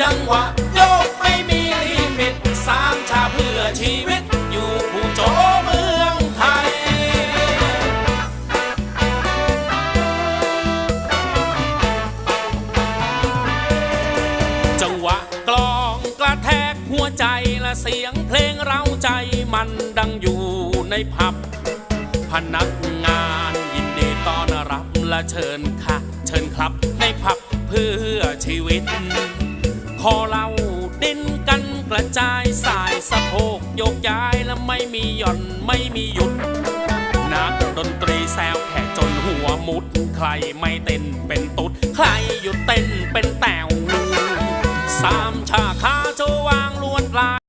จังหวะโยกไม่มีลิมิตสามชาเพื่อชีวิต อยู่ผู้โจเมืองไทย จังหวะกลองกระแทกหัวใจและเสียงเพลงเราใจมันดังอยู่ในผับ พนักงานยินดีต้อนรับและเชิญค่ะ เชิญครับในผับเพื่อ ชีวิตขอเราดิ้นกันกระจายสายสะโพกโยกย้ายและไม่มีหย่อนไม่มีหยุด นักดนตรีแซวแขกจนหัวมุด ใครไม่เต้นเป็นตุ๊ด ใครหยุดเต้นเป็นแตวสามชาคาโจวางลวดลาย